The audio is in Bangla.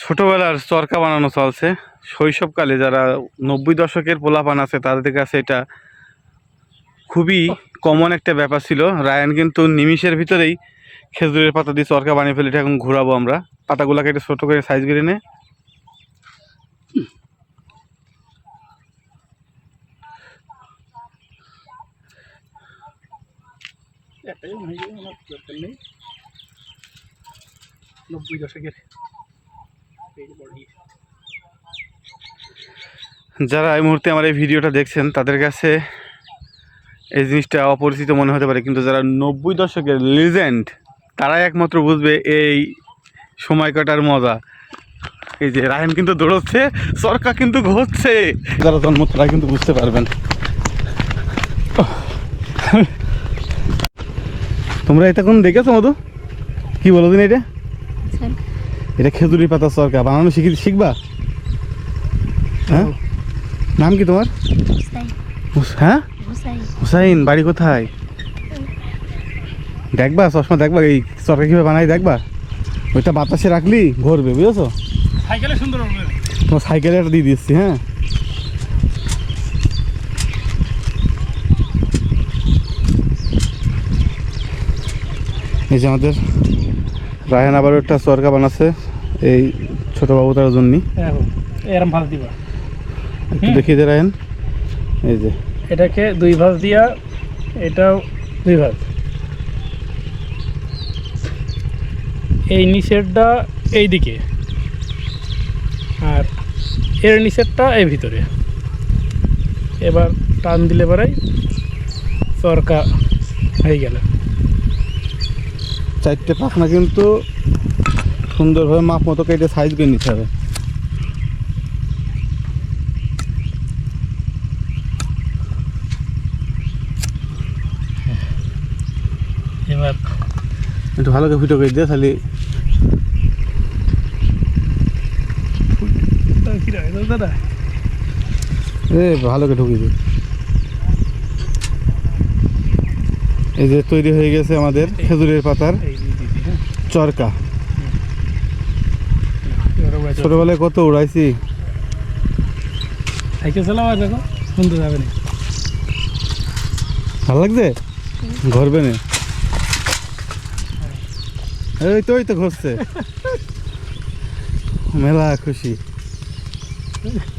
ছোটবেলার চরকা বানানো চলছে। শৈশবকালে যারা নব্বই দশকের পোলাপান আছে, তাদের কাছে এটা খুবই কমন একটা ব্যাপার ছিল। রায়ান কিন্তু নিমিষের ভিতরেই খেজুরের পাতা দিয়ে চরকা বানিয়ে ফেলে, এটা এখন ঘুরাবো আমরা। পাতাগুলো কেটে ছোটো করে সাইজ করে নে। নব্বই দশকের। যারা এই মুহূর্তে আমার এই ভিডিওটা দেখছেন, তাদের কাছে এই জিনিসটা অপরিচিত মনে হতে পারে, কিন্তু যারা নব্বই দশকের লিজেন্ড তারাই একমাত্র বুঝবে এই সময় কাটার মজা। এই যে রায়ন কিন্তু দৌড়চ্ছে, সরকার কিন্তু ঘুরছে। যারা জন্ম তারা কিন্তু বুঝতে পারবেন। তোমরা এটা কোন দেখেছ, মধু? কি বলো দিন এটা? এটা খেজুরি পাতা সরকার বানানো শিখি শিখবা? হ্যাঁ? নাম কি তোমার? হুস- হ্যাঁ? হুসাইন। বাড়ি কোথায়? দেখবা চশমা দেখবা এই সরকার কীভাবে বানাই দেখবা? ওইটা বাতাসে রাখলি ঘুরবে বুঝেছ? সাইকেলে সুন্দর তোমার সাইকেলে একটা দিয়ে দিচ্ছি হ্যাঁ? এই যে আমাদের রায়হান আবার একটা সরকা বানাচ্ছে। এই ছোট বাবু তার জন্য। এরম ভাজ দিবা। একটু। দেখিয়ে দে রায়হান এই যে। এটাকে দুই ভাজ দিয়া এটাও দুই ভাজ এই নিচেরটা এই দিকে আর এর নিচেরটা এই ভিতরে। এবার টান দিলে পরেই চরকা হয়ে গেল। চারটে পাখনা কিন্তু সুন্দরভাবে মাপ মতো কেটে সাইজ করে নিতে হবে। এবার একটু ভালো করে ফুটো করে দিয়ে দাদা এ ভালো করে ঢুকিয়ে দিই এই যে তৈরি হয়ে গেছে আমাদের খেজুরের পাতার হ্যাঁ। চরকা। ছোটবেলায় কত উড়াইছি? সাইকেল চালাও দেখো শুনতে যাবে না। ভালো লাগছে? ঘরবে না। এই তো ওই তো ঘুরছে। মেলা খুশি।